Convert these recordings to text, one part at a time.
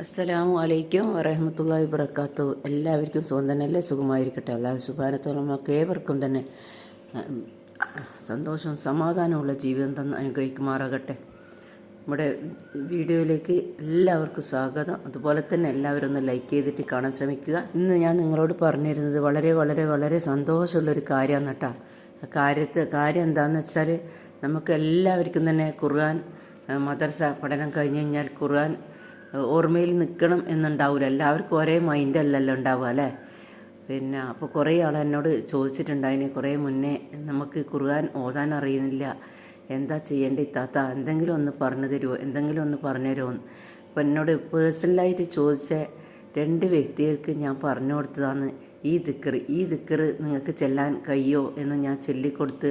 അസ്സലാമു അലൈക്കും വറഹമത്തല്ലാഹി വബർക്കാത്തു എല്ലാവർക്കും സുഖം തന്നെ അല്ലേ സുഖമായിരിക്കട്ടെ. അല്ലാഹു സുബാനത്തോളം നമുക്ക് ഏവർക്കും തന്നെ സന്തോഷം സന്തോഷവും സമാധാനമുള്ള ജീവിതം തന്ന് അനുഗ്രഹിക്കുമാറാകട്ടെ. നമ്മുടെ വീഡിയോയിലേക്ക് എല്ലാവർക്കും സ്വാഗതം. അതുപോലെ തന്നെ എല്ലാവരും ഒന്ന് ലൈക്ക് ചെയ്തിട്ട് കാണാൻ ശ്രമിക്കുക. ഇന്ന് ഞാൻ നിങ്ങളോട് പറഞ്ഞിരുന്നത് വളരെ വളരെ വളരെ സന്തോഷമുള്ളൊരു കാര്യമാണ് കേട്ടോ. കാര്യത്തെ കാര്യം എന്താണെന്ന് വെച്ചാൽ നമുക്ക് എല്ലാവർക്കും തന്നെ ഖുർആൻ മദർസ പഠനം കഴിഞ്ഞ് കഴിഞ്ഞാൽ ഖുർആൻ ഓർമ്മയിൽ നിൽക്കണം എന്നുണ്ടാവില്ല എല്ലാവർക്കും ഒരേ മൈൻഡല്ലല്ലോ ഉണ്ടാവുക അല്ലേ? പിന്നെ അപ്പോൾ കുറേ ആൾ എന്നോട് ചോദിച്ചിട്ടുണ്ടായിന് കുറേ മുന്നേ നമുക്ക് ഖുർആൻ ഓതാൻ അറിയുന്നില്ല. എന്താ ചെയ്യേണ്ട ഇത്താത്ത എന്തെങ്കിലും ഒന്ന് പറഞ്ഞു തരുമോ എന്തെങ്കിലും ഒന്ന് പറഞ്ഞു തരുമോ അപ്പോൾ എന്നോട് പേഴ്സണലായിട്ട് ചോദിച്ച രണ്ട് വ്യക്തികൾക്ക് ഞാൻ പറഞ്ഞു കൊടുത്തതാണ്. ഈ ദിക്കറ് ഈ ദിക്കറ് നിങ്ങൾക്ക് ചെല്ലാൻ കഴിയോ എന്ന് ഞാൻ ചൊല്ലിക്കൊടുത്ത്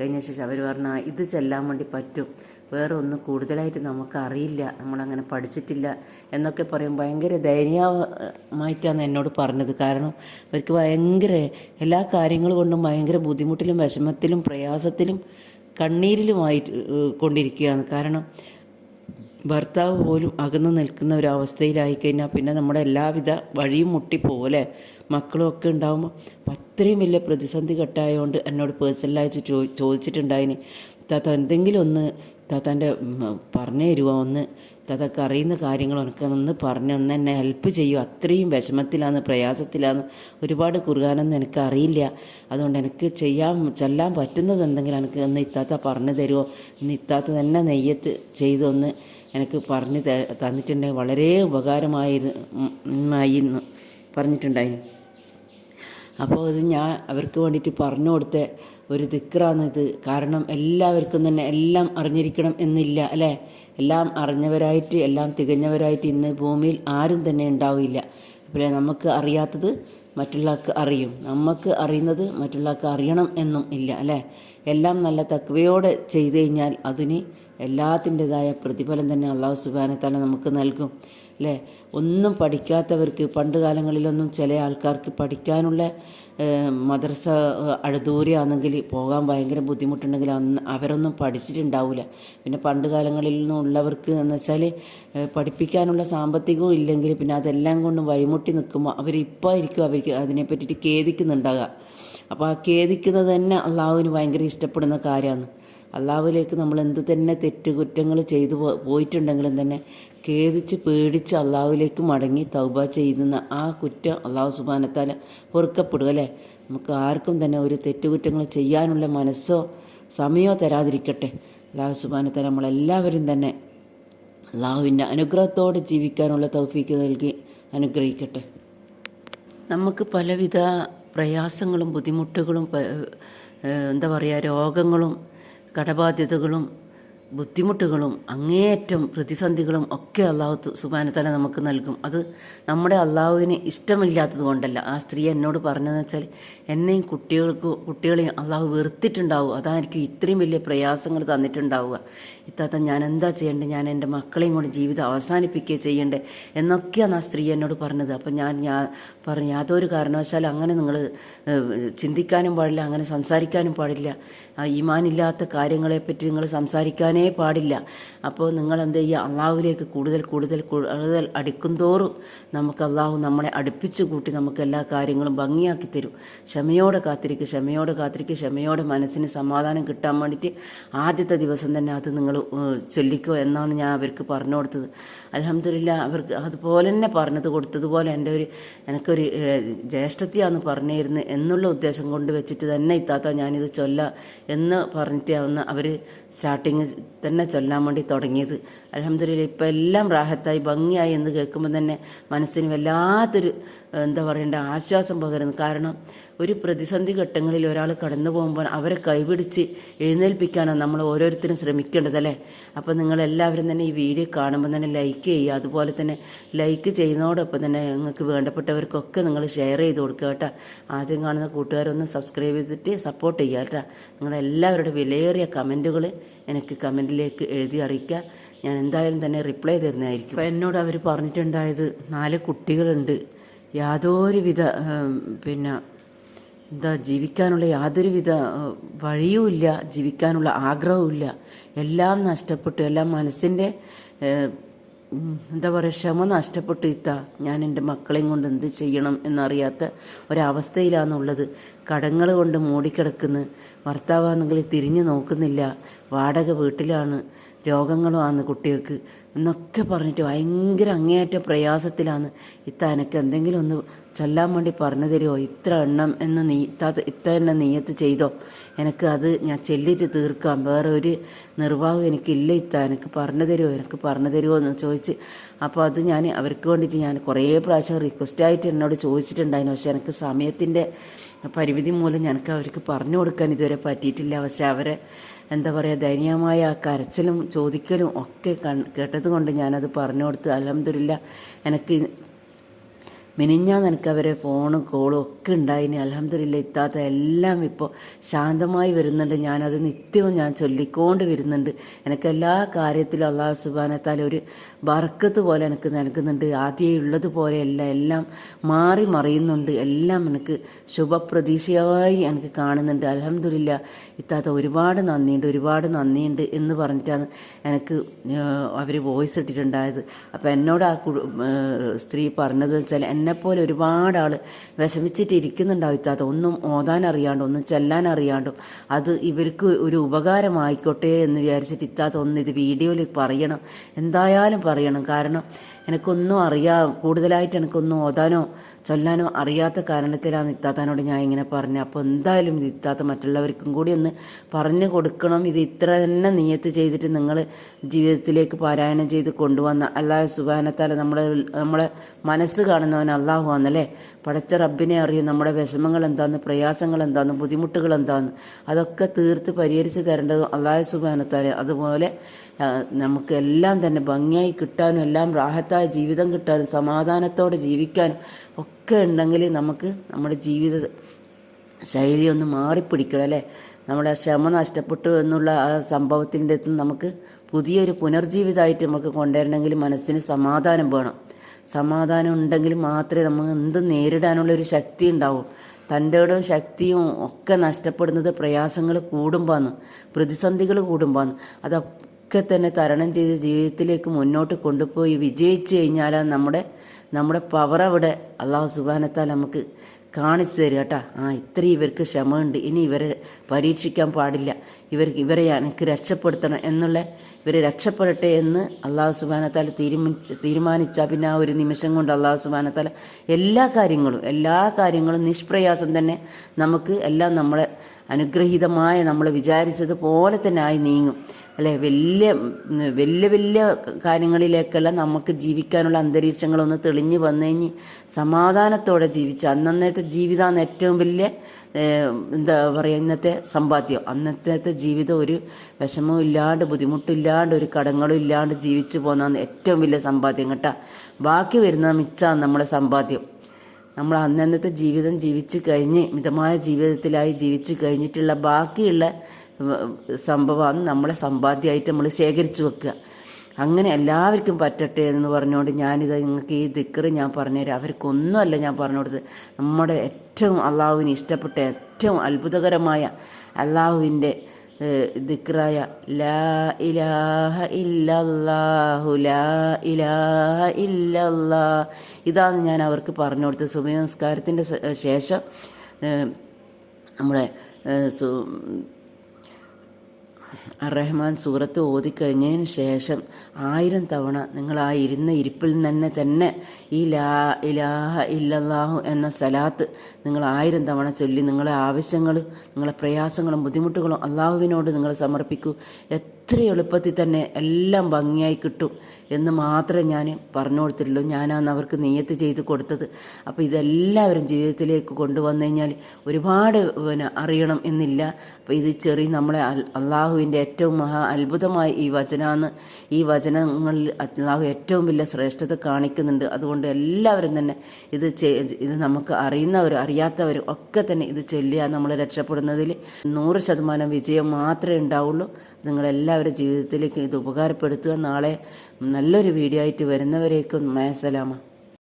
കഴിഞ്ഞ ശേഷം അവർ പറഞ്ഞു ഇത് ചെല്ലാൻ വേണ്ടി പറ്റും. വേറെ ഒന്നും കൂടുതലായിട്ട് നമുക്കറിയില്ല. നമ്മളങ്ങനെ പഠിച്ചിട്ടില്ല. എന്നൊക്കെ പറയും ഭയങ്കര ദയനീയമായിട്ടാണ് എന്നോട് പറഞ്ഞത്. കാരണം അവർക്ക് ഭയങ്കര എല്ലാ കാര്യങ്ങൾ കൊണ്ടും ഭയങ്കര ബുദ്ധിമുട്ടിലും വിഷമത്തിലും പ്രയാസത്തിലും കണ്ണീരിലുമായി കൊണ്ടിരിക്കുകയാണ്. കാരണം ഭർത്താവ് പോലും അകന്നു നിൽക്കുന്ന ഒരു അവസ്ഥയിലായി കഴിഞ്ഞാൽ പിന്നെ നമ്മുടെ എല്ലാവിധ വഴിയും മുട്ടിപ്പോലെ മക്കളും ഒക്കെ ഉണ്ടാകുമ്പോൾ അപ്പം അത്രയും വലിയ പ്രതിസന്ധി ഘട്ടമായതുകൊണ്ട് എന്നോട് പേഴ്സണലായിട്ട് ചോ ചോദിച്ചിട്ടുണ്ടായിന് താത്ത എന്തെങ്കിലും ഒന്ന് താത്താന്റെ പറഞ്ഞു തരുമോ ഒന്ന് താത്തക്ക് അറിയുന്ന കാര്യങ്ങൾ എനിക്ക് ഒന്ന് പറഞ്ഞ് ഒന്ന് എന്നെ ഹെൽപ്പ് ചെയ്യുമോ അത്രയും വിഷമത്തിലാണ് പ്രയാസത്തിലാണ് ഒരുപാട് കുറുകാനൊന്നും എനിക്ക് അറിയില്ല. അതുകൊണ്ട് എനിക്ക് ചെയ്യാൻ ചെല്ലാൻ പറ്റുന്നത് എന്തെങ്കിലും എനിക്ക് ഒന്ന് ഇത്താത്ത പറഞ്ഞു തരുമോ ഇന്ന് ഇത്താത്ത തന്നെ നെയ്യത്ത് ചെയ്തൊന്ന് എനിക്ക് പറഞ്ഞു തന്നിട്ടുണ്ടെങ്കിൽ വളരെ ഉപകാരമായിരുന്നു പറഞ്ഞിട്ടുണ്ടായിരുന്നു അപ്പോൾ ഇത് ഞാൻ അവർക്ക് വേണ്ടിയിട്ട് പറഞ്ഞു കൊടുത്ത ഒരു ദിക്റാണിത് കാരണം എല്ലാവർക്കും തന്നെ എല്ലാം അറിഞ്ഞിരിക്കണം എന്നില്ല അല്ലേ? എല്ലാം അറിഞ്ഞവരായിട്ട് എല്ലാം തികഞ്ഞവരായിട്ട് ഇന്ന് ഭൂമിയിൽ ആരും തന്നെ ഉണ്ടാവില്ല. അപ്പോൾ നമുക്ക് അറിയാത്തത് മറ്റുള്ളവർക്ക് അറിയും. നമുക്ക് അറിയുന്നത് മറ്റുള്ളവർക്ക് അറിയണം എന്നും ഇല്ല അല്ലേ? എല്ലാം നല്ല തക്വയോടെ ചെയ്തു കഴിഞ്ഞാൽ അതിന് എല്ലാത്തിന്റെതായ പ്രതിഫലം തന്നെ അള്ളാഹു സുബാനത്താല നമുക്ക് നൽകും. അല്ലേ ഒന്നും പഠിക്കാത്തവർക്ക് പണ്ട് കാലങ്ങളിലൊന്നും ചില ആൾക്കാർക്ക് പഠിക്കാനുള്ള മദ്രസ ഏഹ്, പോകാൻ ഭയങ്കര ബുദ്ധിമുട്ടുണ്ടെങ്കിൽ അന്ന് അവരൊന്നും പഠിച്ചിട്ടുണ്ടാവില്ല പിന്നെ പണ്ട് കാലങ്ങളിൽ നിന്നുള്ളവർക്ക് എന്ന് വെച്ചാൽ പഠിപ്പിക്കാനുള്ള സാമ്പത്തികവും ഇല്ലെങ്കിൽ പിന്നെ അതെല്ലാം കൊണ്ടും വഴിമുട്ടി നിൽക്കുമ്പോൾ അവരിപ്പോൾ ആയിരിക്കും അവർക്ക് അതിനെ പറ്റിയിട്ട് ഖേദിക്കുന്നുണ്ടാകുക അപ്പോൾ ആ ഖേദിക്കുന്നത് തന്നെ അള്ളാഹുവിന് ഭയങ്കര ഇഷ്ടപ്പെടുന്ന കാര്യമാണ്. അള്ളാഹുവിലേക്ക് നമ്മൾ എന്ത് തന്നെ തെറ്റ് കുറ്റങ്ങൾ ചെയ്തു പോയിട്ടുണ്ടെങ്കിലും തന്നെ ഖേദിച്ച് പേടിച്ച് അള്ളാഹുവിലേക്ക് മടങ്ങി തൗബ ചെയ്യുന്ന ആ കുറ്റം അള്ളാഹു സുബാനത്താൽ പൊറുക്കപ്പെടും അല്ലേ? നമുക്ക് ആർക്കും തന്നെ ഒരു തെറ്റുകുറ്റങ്ങൾ ചെയ്യാനുള്ള മനസ്സോ സമയമോ തരാതിരിക്കട്ടെ. അള്ളാഹു സുബാനത്താൽ നമ്മളെല്ലാവരും തന്നെ അള്ളാഹുവിന്റെ അനുഗ്രഹത്തോടെ ജീവിക്കാനുള്ള തൗഫീക്ക് നൽകി അനുഗ്രഹിക്കട്ടെ. നമുക്ക് പലവിധ പ്രയാസങ്ങളും ബുദ്ധിമുട്ടുകളും എന്താ പറയുക രോഗങ്ങളും കടബാധ്യതകളും ബുദ്ധിമുട്ടുകളും അങ്ങേയറ്റം പ്രതിസന്ധികളും ഒക്കെ അള്ളാഹു സുബാനത്തല നമുക്ക് നൽകും. അത് നമ്മുടെ അള്ളാഹുവിന് ഇഷ്ടമില്ലാത്തത് കൊണ്ടല്ല. ആ സ്ത്രീ എന്നോട് പറഞ്ഞതെന്ന് വെച്ചാൽ എന്നെയും കുട്ടികൾക്ക് കുട്ടികളെയും അള്ളാഹു വെറുത്തിട്ടുണ്ടാവുക. അതായിരിക്കും ഇത്രയും വലിയ പ്രയാസങ്ങൾ തന്നിട്ടുണ്ടാവുക. ഇത്താത്ത ഞാൻ എന്താ ചെയ്യേണ്ടത്? ഞാൻ എന്റെ മക്കളെയും കൊണ്ട് ജീവിതം അവസാനിപ്പിക്കുക ചെയ്യണ്ടേ എന്നൊക്കെയാണ് ആ സ്ത്രീ എന്നോട് പറഞ്ഞത്. അപ്പം ഞാൻ ഞാൻ പറഞ്ഞു യാതൊരു കാരണവശാലും അങ്ങനെ നിങ്ങൾ ചിന്തിക്കാനും പാടില്ല അങ്ങനെ സംസാരിക്കാനും പാടില്ല. ആ ഈമാനില്ലാത്ത കാര്യങ്ങളെപ്പറ്റി നിങ്ങൾ സംസാരിക്കാനേ പാടില്ല. അപ്പോൾ നിങ്ങൾ എന്ത് ചെയ്യുക? അള്ളാഹുവിലേക്ക് കൂടുതൽ കൂടുതൽ കൂടുതൽ അടുക്കുംതോറും നമുക്ക് അള്ളാഹു നമ്മളെ അടുപ്പിച്ച് കൂട്ടി നമുക്ക് എല്ലാ കാര്യങ്ങളും ഭംഗിയാക്കി തരും. ക്ഷമയോടെ കാത്തിരിക്കുക ക്ഷമയോടെ കാത്തിരിക്കുക ക്ഷമയോടെ മനസ്സിന് സമാധാനം കിട്ടാൻ വേണ്ടിയിട്ട് ആദ്യത്തെ ദിവസം തന്നെ അത് നിങ്ങൾ ചൊല്ലിക്കോ എന്നാണ് ഞാൻ അവർക്ക് പറഞ്ഞു കൊടുത്തത്. അലഹമില്ല അവർക്ക് അതുപോലെ തന്നെ പറഞ്ഞത് കൊടുത്തതുപോലെ എന്റെ ഒരു എനിക്കൊരു ജ്യേഷ്ഠത്തിയാന്ന് പറഞ്ഞിരുന്നു എന്നുള്ള ഉദ്ദേശം കൊണ്ട് വെച്ചിട്ട് തന്നെ ഇത്താത്ത ഞാനിത് ചൊല്ല എന്ന് പറഞ്ഞിട്ട് അവർ സ്റ്റാർട്ടിങ് തന്നെ ചൊല്ലാൻ വേണ്ടി തുടങ്ങിയത്. അലഹമില്ല ഇപ്പം എല്ലാം റാഹത്തായി ഭംഗിയായി എന്ന് കേൾക്കുമ്പോൾ തന്നെ മനസ്സിന് വല്ലാത്തൊരു എന്താ പറയണ്ട ആശ്വാസം പകരുന്നു. കാരണം ഒരു പ്രതിസന്ധി ഘട്ടങ്ങളിൽ ഒരാൾ കടന്നു പോകുമ്പോൾ അവരെ കൈപിടിച്ച് എഴുന്നേൽപ്പിക്കാനാണ് നമ്മൾ ഓരോരുത്തരും ശ്രമിക്കേണ്ടത് അല്ലേ? അപ്പോൾ നിങ്ങളെല്ലാവരും തന്നെ ഈ വീഡിയോ കാണുമ്പോൾ തന്നെ ലൈക്ക് ചെയ്യുക. അതുപോലെ തന്നെ ലൈക്ക് ചെയ്യുന്നതോടൊപ്പം തന്നെ നിങ്ങൾക്ക് വേണ്ടപ്പെട്ടവർക്കൊക്കെ നിങ്ങൾ ഷെയർ ചെയ്ത് കൊടുക്കുക കേട്ടോ. ആദ്യം കാണുന്ന കൂട്ടുകാരൊന്ന് സബ്സ്ക്രൈബ് ചെയ്തിട്ട് സപ്പോർട്ട് ചെയ്യുക കേട്ടോ. നിങ്ങളെല്ലാവരുടെ വിലയേറിയ കമന്റുകൾ എനിക്ക് കമന്റിലേക്ക് എഴുതി അറിയിക്കുക. ഞാൻ എന്തായാലും തന്നെ റിപ്ലൈ തരുന്നതായിരിക്കും. അപ്പോൾ എന്നോട് അവർ പറഞ്ഞിട്ടുണ്ടായത് നാല് കുട്ടികളുണ്ട്. യാതൊരുവിധ പിന്നെ എന്താ ജീവിക്കാനുള്ള യാതൊരുവിധ വഴിയുമില്ല ജീവിക്കാനുള്ള ആഗ്രഹവുമില്ല. എല്ലാം നഷ്ടപ്പെട്ടു. എല്ലാം മനസ്സിന്റെ എന്താ പറയുക ക്ഷമ നഷ്ടപ്പെട്ടു ഇത്ത. ഞാൻ എന്റെ മക്കളെയും കൊണ്ട് എന്ത് ചെയ്യണം എന്നറിയാത്ത ഒരവസ്ഥയിലാണുള്ളത്. കടങ്ങൾ കൊണ്ട് മൂടിക്കിടക്കുന്നു. ഭർത്താവാണെങ്കിൽ തിരിഞ്ഞു നോക്കുന്നില്ല. വാടക വീട്ടിലാണ്. രോഗങ്ങളുമാണ് കുട്ടികൾക്ക് എന്നൊക്കെ പറഞ്ഞിട്ട് ഭയങ്കര അങ്ങേയറ്റ പ്രയാസത്തിലാണ്. ഇത്ത എനിക്ക് എന്തെങ്കിലും ഒന്ന് ചൊല്ലാൻ വേണ്ടി പറഞ്ഞു തരുമോ ഇത്ര എണ്ണം എന്ന് നീ ഇത്ത ഇത്ത എന്നെ നീയത്ത് ചെയ്തോ? എനിക്ക് അത് ഞാൻ ചെല്ലിട്ട് തീർക്കാം. വേറെ ഒരു നിർവാഹം എനിക്കില്ല ഇത്ത. എനിക്ക് പറഞ്ഞു തരുമോ എനിക്ക് പറഞ്ഞു തരുമോ എന്ന് ചോദിച്ച് അപ്പോൾ അത് ഞാൻ അവർക്ക് വേണ്ടിയിട്ട് ഞാൻ കുറേ പ്രാവശ്യം റിക്വസ്റ്റായിട്ട് എന്നോട് ചോദിച്ചിട്ടുണ്ടായിരുന്നു. പക്ഷേ എനിക്ക് സമയത്തിന്റെ പരിമിതി മൂലം ഞങ്ങൾക്ക് അവർക്ക് പറഞ്ഞു കൊടുക്കാൻ ഇതുവരെ പറ്റിയിട്ടില്ല. പക്ഷെ അവരെ എന്താ പറയുക ദയനീയമായ ആ കരച്ചിലും ചോദിക്കലും ഒക്കെ കേട്ടത് കൊണ്ട് ഞാനത് പറഞ്ഞു കൊടുത്ത് അലഹമ്മദില്ല എനിക്ക് മിനിഞ്ഞാന്ന് എനിക്ക് അവരെ ഫോണും കോളും ഒക്കെ ഉണ്ടായിന്. അലഹമില്ല ഇത്താത്ത എല്ലാം ഇപ്പോൾ ശാന്തമായി വരുന്നുണ്ട്. ഞാനത് നിത്യവും ഞാൻ ചൊല്ലിക്കൊണ്ട് വരുന്നുണ്ട്. എനിക്ക് എല്ലാ കാര്യത്തിലും അള്ളാഹു സുബാനത്താൽ ഒരു ബർക്കത്ത് പോലെ എനിക്ക് നൽകുന്നുണ്ട്. ആദ്യമേ ഉള്ളതുപോലെയല്ല എല്ലാം മാറി മറിയുന്നുണ്ട്. എല്ലാം എനിക്ക് ശുഭപ്രതീക്ഷയായി എനിക്ക് കാണുന്നുണ്ട്. അലഹമില്ല ഇത്താത്ത ഒരുപാട് നന്ദിയുണ്ട് ഒരുപാട് നന്ദിയുണ്ട് എന്ന് പറഞ്ഞിട്ടാണ് എനിക്ക് അവർ വോയിസ് ഇട്ടിട്ടുണ്ടായത്. അപ്പോൾ എന്നോട് ആ സ്ത്രീ പറഞ്ഞതെന്ന് വെച്ചാൽ എന്നെപ്പോലെ ഒരുപാട് ആൾ വിഷമിച്ചിട്ട് ഇത്താത്ത ഒന്നും ഓതാൻ അറിയാണ്ടും ഒന്നും ചെല്ലാൻ അറിയാണ്ടും അത് ഇവർക്ക് ഒരു ഉപകാരമായിക്കോട്ടെ എന്ന് വിചാരിച്ചിട്ട് ഇത്താത്ത ഒന്ന് ഇത് വീഡിയോയിൽ പറയണം. എന്തായാലും പറയണം. കാരണം എനിക്കൊന്നും അറിയാ കൂടുതലായിട്ട് എനിക്കൊന്നും ഓതാനോ ചൊല്ലാനോ അറിയാത്ത കാരണത്തിലാണ് ഇത്താത്താനോട് ഞാൻ ഇങ്ങനെ പറഞ്ഞത്. അപ്പോൾ എന്തായാലും ഇത് ഇത്താത്ത മറ്റുള്ളവർക്കും കൂടി ഒന്ന് പറഞ്ഞു കൊടുക്കണം. ഇത് ഇത്ര തന്നെ നിയത്ത് ചെയ്തിട്ട് നിങ്ങൾ ജീവിതത്തിലേക്ക് പാരായണം ചെയ്ത് കൊണ്ടുവന്ന അല്ലാതെ സുഖാനത്താൽ നമ്മളെ നമ്മളെ മനസ്സ് കാണുന്നവൻ അള്ളാഹു ആണല്ലേ പടച്ച റബ്ബിനെ അറിയും നമ്മുടെ വിഷമങ്ങൾ എന്താന്ന് പ്രയാസങ്ങൾ എന്താന്ന് ബുദ്ധിമുട്ടുകൾ എന്താന്ന്. അതൊക്കെ തീർത്ത് പരിഹരിച്ച് തരേണ്ടത് അള്ളാഹു സുബാനത്താൽ അതുപോലെ നമുക്ക് എല്ലാം തന്നെ ഭംഗിയായി കിട്ടാനും എല്ലാം റാഹത്തായ ജീവിതം കിട്ടാനും സമാധാനത്തോടെ ജീവിക്കാനും ഒക്കെ ഉണ്ടെങ്കിൽ നമുക്ക് നമ്മുടെ ജീവിത ശൈലി ഒന്ന് മാറിപ്പിടിക്കണം അല്ലേ? നമ്മുടെ ക്ഷമ നഷ്ടപ്പെട്ടു എന്നുള്ള ആ സംഭവത്തിന്റെ നമുക്ക് പുതിയൊരു പുനർജീവിതമായിട്ട് നമുക്ക് കൊണ്ടുവരണമെങ്കിൽ മനസ്സിന് സമാധാനം വേണം. സമാധാനം ഉണ്ടെങ്കിൽ മാത്രമേ നമുക്ക് എന്ത് നേരിടാനുള്ള ഒരു ശക്തി ഉണ്ടാവും. തന്റെയോടും ശക്തിയും ഒക്കെ നഷ്ടപ്പെടുന്നത് പ്രയാസങ്ങൾ കൂടുമ്പോന്ന് പ്രതിസന്ധികൾ കൂടുമ്പോന്ന്. അതൊക്കെ തന്നെ തരണം ചെയ്ത് ജീവിതത്തിലേക്ക് മുന്നോട്ട് കൊണ്ടുപോയി വിജയിച്ചു കഴിഞ്ഞാലാണ് നമ്മുടെ നമ്മുടെ പവർ അവിടെ അള്ളാഹു സുബാനത്താൽ നമുക്ക് കാണിച്ചു തരും കേട്ടാ. ആ ഇത്രയും ഇവർക്ക് ക്ഷമയുണ്ട്. ഇനി ഇവരെ പരീക്ഷിക്കാൻ പാടില്ല. ഇവർക്ക് ഇവരെ എനിക്ക് രക്ഷപ്പെടുത്തണം എന്നുള്ള ഇവരെ രക്ഷപ്പെടട്ടെ എന്ന് അള്ളാഹു സുബാനത്താല തീരുമാനിച്ച തീരുമാനിച്ചാൽ പിന്നെ ആ ഒരു നിമിഷം കൊണ്ട് അള്ളാഹു സുബാനത്താല എല്ലാ കാര്യങ്ങളും എല്ലാ കാര്യങ്ങളും നിഷ്പ്രയാസം തന്നെ നമുക്ക് എല്ലാം നമ്മളെ അനുഗ്രഹീതമായ നമ്മൾ വിചാരിച്ചതുപോലെ തന്നെ ആയി നീങ്ങും. അല്ലേ? വലിയ വലിയ വലിയ കാര്യങ്ങളിലേക്കെല്ലാം നമുക്ക് ജീവിക്കാനുള്ള അന്തരീക്ഷങ്ങളൊന്ന് തെളിഞ്ഞു വന്നു കഴിഞ്ഞ് സമാധാനത്തോടെ ജീവിച്ച അന്നന്നത്തെ ജീവിതമാണ് ഏറ്റവും വലിയ എന്താ പറയുക ഇന്നത്തെ സമ്പാദ്യം. അന്നത്തെ ജീവിതം ഒരു വിഷമവും ഇല്ലാണ്ട് ബുദ്ധിമുട്ടില്ലാണ്ട് ഒരു കടങ്ങളും ഇല്ലാണ്ട് ജീവിച്ചു പോകുന്നതാണ് ഏറ്റവും വലിയ സമ്പാദ്യം കേട്ടാ. ബാക്കി വരുന്ന മിച്ചാണ് നമ്മളെ സമ്പാദ്യം. നമ്മൾ അന്നന്നത്തെ ജീവിതം ജീവിച്ചു കഴിഞ്ഞ് മിതമായ ജീവിതത്തിലായി ജീവിച്ച് കഴിഞ്ഞിട്ടുള്ള ബാക്കിയുള്ള സംഭവമാണ് നമ്മളെ സമ്പാദ്യമായിട്ട് നമ്മൾ ശേഖരിച്ചു വെക്കുക. അങ്ങനെ എല്ലാവർക്കും പറ്റട്ടെ എന്ന് പറഞ്ഞുകൊണ്ട് ഞാനിത് നിങ്ങൾക്ക് ഈ ദിക്കറ് ഞാൻ പറഞ്ഞുതരാം. അവർക്കൊന്നുമല്ല ഞാൻ പറഞ്ഞു കൊടുത്തത് നമ്മുടെ ഏറ്റവും അള്ളാഹുവിന് ഇഷ്ടപ്പെട്ട ഏറ്റവും അത്ഭുതകരമായ അള്ളാഹുവിന്റെ ദിക്റായ ലാ ഇലാഹ ഇല്ലല്ലാഹു ലാ ഇലാഹ ഇല്ലല്ലാ ഇതാണ് ഞാൻ അവർക്ക് പറഞ്ഞു കൊടുത്തത് സുബി നമസ്കാരത്തിന്റെ ശേഷം നമ്മുടെ റഹ്മാൻ സൂറത്ത് ഓതിക്കഴിഞ്ഞതിന് ശേഷം ആയിരം തവണ നിങ്ങൾ ആ ഇരുന്ന ഇരിപ്പിൽ തന്നെ തന്നെ ഈ ലാ ഇലാഹ ഇല്ലല്ലാഹു എന്ന സലാത്ത് നിങ്ങൾ ആയിരം തവണ ചൊല്ലി നിങ്ങളെ ആവശ്യങ്ങൾ നിങ്ങളെ പ്രയാസങ്ങളും ബുദ്ധിമുട്ടുകളും അള്ളാഹുവിനോട് നിങ്ങൾ സമർപ്പിക്കൂ. എത്ര എളുപ്പത്തിൽ തന്നെ എല്ലാം ഭംഗിയായി കിട്ടും എന്ന് മാത്രമേ ഞാൻ പറഞ്ഞു കൊടുത്തിട്ടുള്ളൂ. ഞാനാണ് അവർക്ക് നെയ്യത്ത് ചെയ്ത് കൊടുത്തത്. അപ്പോൾ ഇതെല്ലാവരും ജീവിതത്തിലേക്ക് കൊണ്ടുവന്നു കഴിഞ്ഞാൽ ഒരുപാട് പിന്നെ അറിയണം എന്നില്ല. അപ്പോൾ ഇത് ചെറിയ നമ്മളെ അൽ- അള്ളാഹുവിന്റെ ഏറ്റവും മഹാ അത്ഭുതമായ ഈ വചനമാണ് ഈ വചനങ്ങളിൽ അള്ളാഹു ഏറ്റവും വലിയ ശ്രേഷ്ഠത കാണിക്കുന്നുണ്ട്. അതുകൊണ്ട് എല്ലാവരും തന്നെ ഇത് ഇത് നമുക്ക് അറിയുന്നവരും അറിയാത്തവരും ഒക്കെ തന്നെ ഇത് ചൊല്ലിയാൽ നമ്മൾ രക്ഷപ്പെടുന്നതിൽ നൂറ് ശതമാനം വിജയം മാത്രമേ ഉണ്ടാവുള്ളൂ. നിങ്ങളെല്ലാവരുടെ ജീവിതത്തിലേക്ക് ഇത് ഉപകാരപ്പെടുത്തുക. നാളെ നല്ലൊരു വീഡിയോ ആയിട്ട് വരുന്നവരേക്കും മേസലാമ